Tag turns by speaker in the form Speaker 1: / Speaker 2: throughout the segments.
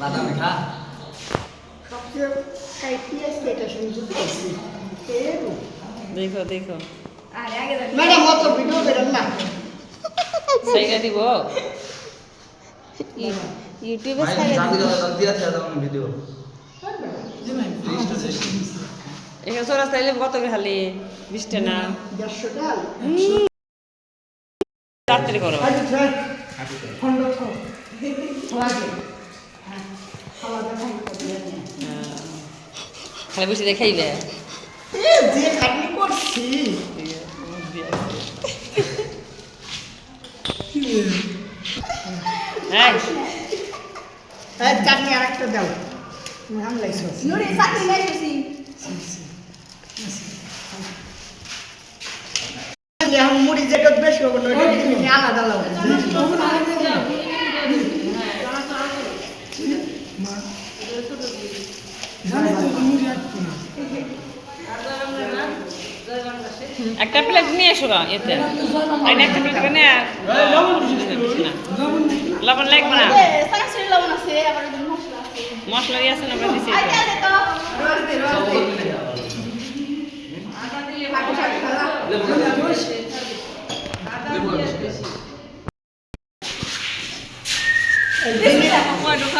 Speaker 1: বাদাম খা
Speaker 2: দেখো দেখো।
Speaker 3: ম্যাডাম অত ভিডিও বেরোন না
Speaker 2: সাইগা দিব ইউটিউবে
Speaker 3: দেড়শো
Speaker 2: করো
Speaker 3: খন্ড।
Speaker 2: খালি বসে দেখাইবে
Speaker 3: যে খাটনি করছি
Speaker 2: হ্যাঁ
Speaker 3: চাটনি আর একটা দাও তুমি হামলাইছো এখন মুড়ি যেটা বেশি হবে না ওটা আলাদা
Speaker 2: একটা প্লেট নিয়ে এসো গা এতে। একটা প্লেট করে নে আর লবণ লাগবে না? মশলা দিয়ে আছে না আমরা দিছি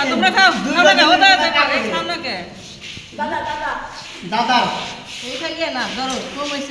Speaker 2: তোমরা খাও তোমরা খাও ওটা খাও না দাদা।
Speaker 3: দাদা
Speaker 2: এইটা খাইয়ে না ধরো কম হয়েছে